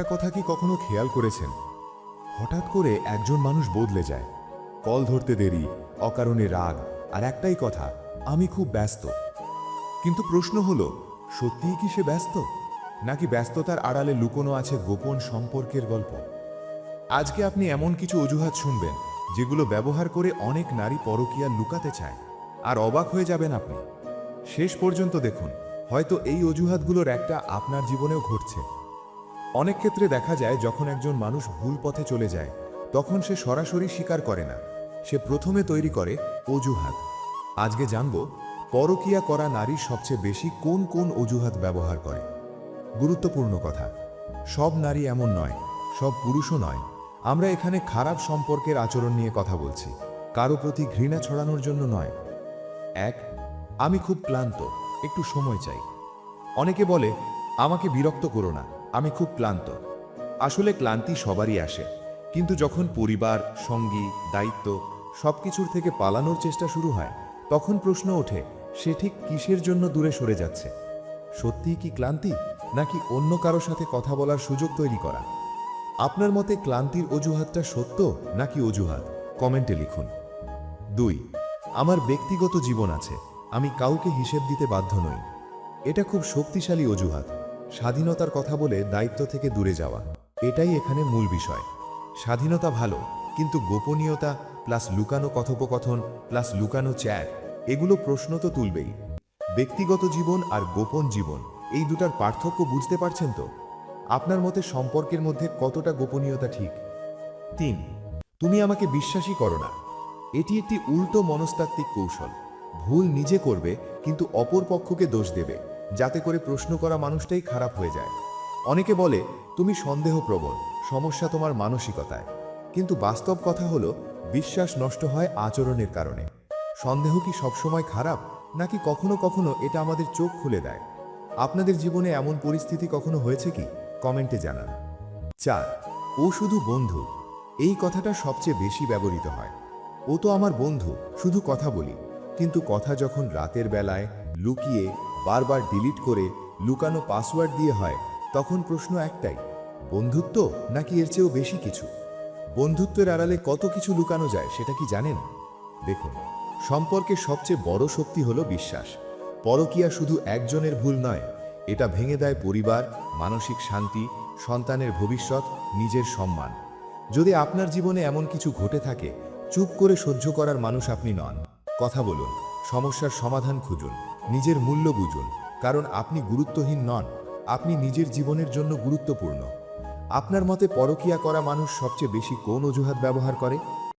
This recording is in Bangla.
একটা কথা কি কখনো খেয়াল করেছেন? হঠাৎ করে একজন মানুষ বদলে যায়। কল ধরতে দেরি, অকারণে রাগ, আর একটাই কথা, আমি খুব ব্যস্ত। কিন্তু প্রশ্ন হলো, সত্যিই কি সে ব্যস্ত? নাকি ব্যস্ততার আড়ালে লুকোনো আছে গোপন সম্পর্কের গল্প? আজকে আপনি এমন কিছু অজুহাত শুনবেন, যেগুলো ব্যবহার করে অনেক নারী পরকিয়া লুকাতে চায়, আর অবাক হয়ে যাবেন আপনি। শেষ পর্যন্ত দেখুন, হয়তো এই অজুহাতগুলোর একটা আপনার জীবনেও ঘটছে। অনেক ক্ষেত্রে দেখা যায়, যখন একজন মানুষ ভুল পথে চলে যায়, তখন সে সরাসরি স্বীকার করে না। সে প্রথমে তৈরি করে অজুহাত। আজকে জানব, পরকীয়া করা নারীর সবচেয়ে বেশি কোন কোন অজুহাত ব্যবহার করে। গুরুত্বপূর্ণ কথা, সব নারী এমন নয়, সব পুরুষও নয়। আমরা এখানে খারাপ সম্পর্কের আচরণ নিয়ে কথা বলছি, কারও প্রতি ঘৃণা ছড়ানোর জন্য নয়। এক, আমি খুব ক্লান্ত, একটু সময় চাই। অনেকে বলে, আমাকে বিরক্ত করো না। আমি খুব ক্লান্ত। আসলে ক্লান্তি সবারই আসে। কিন্তু যখন পরিবার, সঙ্গী, দায়িত্ব সবকিছুর থেকে পালানোর চেষ্টা শুরু হয়, তখন প্রশ্ন ওঠে, সে ঠিক কিসের জন্য দূরে সরে যাচ্ছে? সত্যিই কি ক্লান্তি? নাকি অন্য কারও সাথে কথা বলার সুযোগ তৈরি করা? আপনার মতে ক্লান্তির অজুহাতটা সত্য নাকি অজুহাত? কমেন্টে লিখুন। দুই, আমার ব্যক্তিগত জীবন আছে। আমি কাউকে হিসেব দিতে বাধ্য নই। এটা খুব শক্তিশালী অজুহাত। স্বাধীনতার কথা বলে দায়িত্ব থেকে দূরে যাওয়া, এটাই এখানে মূল বিষয়। স্বাধীনতা ভালো, কিন্তু গোপনীয়তা, প্লাস লুকানো কথোপকথন, প্লাস লুকানো চ্যাট, এগুলো প্রশ্ন তো তুলবেই। ব্যক্তিগত জীবন আর গোপন জীবন, এই দুটার পার্থক্য বুঝতে পারছেন তো? আপনার মতে সম্পর্কের মধ্যে কতটা গোপনীয়তা ঠিক? তিন, তুমি আমাকে বিশ্বাসই করো না। এটি একটি উল্টো মনস্তাত্ত্বিক কৌশল। ভুল নিজে করবে, কিন্তু অপর পক্ষকে দোষ দেবে। যাতে করে প্রশ্ন করা মানুষটাই খারাপ হয়ে যায়। অনেকে বলে, তুমি সন্দেহপ্রবণ, সমস্যা তোমার মানসিকতায়। কিন্তু বাস্তব কথা হলো, বিশ্বাস নষ্ট হয় আচরণের কারণে। সন্দেহ কি সবসময় খারাপ, নাকি কখনো কখনো এটা আমাদের চোখ খুলে দেয়? আপনাদের জীবনে এমন পরিস্থিতি কখনো হয়েছে কি? কমেন্টে জানান। চার, ও শুধু বন্ধু। এই কথাটা সবচেয়ে বেশি ব্যবহৃত হয়। ও তো আমার বন্ধু, শুধু কথা বলি। কিন্তু কথা যখন রাতের বেলায় লুকিয়ে বারবার ডিলিট করে লুকানো পাসওয়ার্ড দিয়ে হয়, তখন প্রশ্ন একটাই, বন্ধুত্ব নাকি এর চেয়েও বেশি কিছু? বন্ধুত্বের আড়ালে কত কিছু লুকানো যায় সেটা কি জানেন? দেখুন সম্পর্কে সবচেয়ে বড় শক্তি হলো বিশ্বাস। পরকীয়া শুধু একজনের ভুল নয়, এটা ভেঙে দেয় পরিবার, মানসিক শান্তি, সন্তানের ভবিষ্যৎ, নিজের সম্মান। যদি আপনার জীবনে এমন কিছু ঘটে থাকে, চুপ করে সহ্য করার মানুষ আপনি নন। কথা বলুন। সমস্যার সমাধান খুঁজুন, নিজের মূল্য বুঝুন, কারণ আপনি গুরুত্বহীন নন, আপনি নিজের জীবনের জন্য গুরুত্বপূর্ণ। আপনার মতে পরকিয়া করা মানুষ সবচেয়ে বেশি কোন অজুহাত ব্যবহার করে?